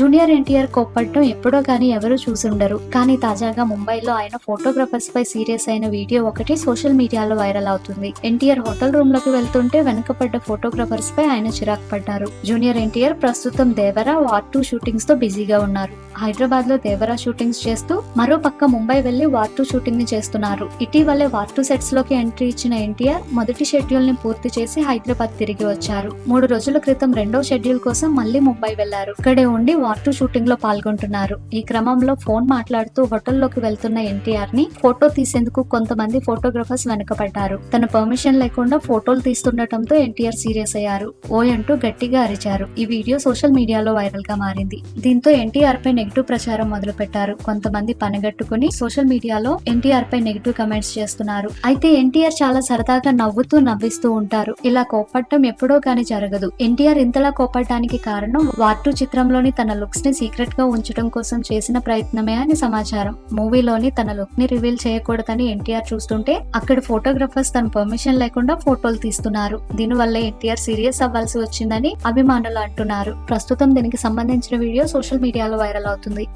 Junior NTR కోప్పటం ఎప్పుడో కానీ ఎవరు చూసుండరు. కానీ తాజాగా ముంబైలో ఆయన ఫోటోగ్రఫర్స్ పై సీరియస్ అయిన వీడియో ఒకటి సోషల్ మీడియాలో వైరల్ అవుతుంది. ఎన్టీఆర్ హోటల్ రూమ్లోకి వెళ్తుంటే వెనుకపడ్డ ఫోటోగ్రఫర్స్ పై ఆయన చిరాకు పడ్డారు. జూనియర్ ఎన్టీఆర్ ప్రస్తుతం దేవరా వార్ టూ షూటింగ్స్తో బిజీగా ఉన్నారు. హైదరాబాద్లో దేవరా షూటింగ్స్ చేస్తూ మరో పక్క ముంబై వెళ్ళి వార్ టూ షూటింగ్ని చేస్తున్నారు. ఇటీవలే వార్ టూ సెట్స్లోకి ఎంట్రీ ఇచ్చిన ఎన్టీఆర్ మొదటి షెడ్యూల్ని పూర్తి చేసి హైదరాబాద్ తిరిగి వచ్చారు. మూడు రోజుల క్రితం రెండో షెడ్యూల్ కోసం మళ్ళీ ముంబై వెళ్ళారు. ఇక్కడే ఉండి వార్ టూ షూటింగ్లో పాల్గొంటున్నారు. ఈ క్రమంలో ఫోన్ మాట్లాడుతూ హోటల్లోకి వెళ్తున్న ఎన్టీఆర్ని ఫోటో తీసేందుకు కొంతమంది ఫోటోగ్రఫర్స్ వెనకబడ్డారు. తన పర్మిషన్ లేకుండా ఫోటోలు తీస్తుండటంతో ఎన్టీఆర్ సీరియస్ అయ్యారు. ఓ అంటూ గట్టిగా అరిచారు. ఈ వీడియో సోషల్ మీడియాలో వైరల్గా మారింది. దీంతో ఎన్టీఆర్ పై నెగిటివ్ ప్రచారం మొదలు పెట్టారు కొంతమంది పనిగట్టుకుని సోషల్ మీడియాలో ఎన్టీఆర్ పై నెగిటివ్ కమెంట్స్ చేస్తున్నారు. అయితే ఎన్టీఆర్ చాలా సరదాగా నవ్వుతూ నవ్విస్తూ ఉంటారు. ఇలా కోపడటం ఎప్పుడో కానీ జరగదు. ఎన్టీఆర్ ఇంతలా కోపడటానికి కారణం వార్టు చిత్రంలోని తన లుక్స్ని సీక్రెట్గా ఉంచడం కోసం చేసిన ప్రయత్నమే అని సమాచారం. మూవీలోని తన లుక్ని రివీల్ చేయకూడదని ఎన్టీఆర్ చూస్తుంటే అక్కడ ఫోటోగ్రఫర్స్ తన పర్మిషన్ లేకుండా ఫోటోలు తీస్తున్నారు. దీనివల్ల ఎన్టీఆర్ సీరియస్ అవ్వాల్సి వచ్చిందని అభిమానులు అంటున్నారు. ప్రస్తుతం దీనికి సంబంధించిన వీడియో సోషల్ మీడియాలో వైరల్ అవుతుంది.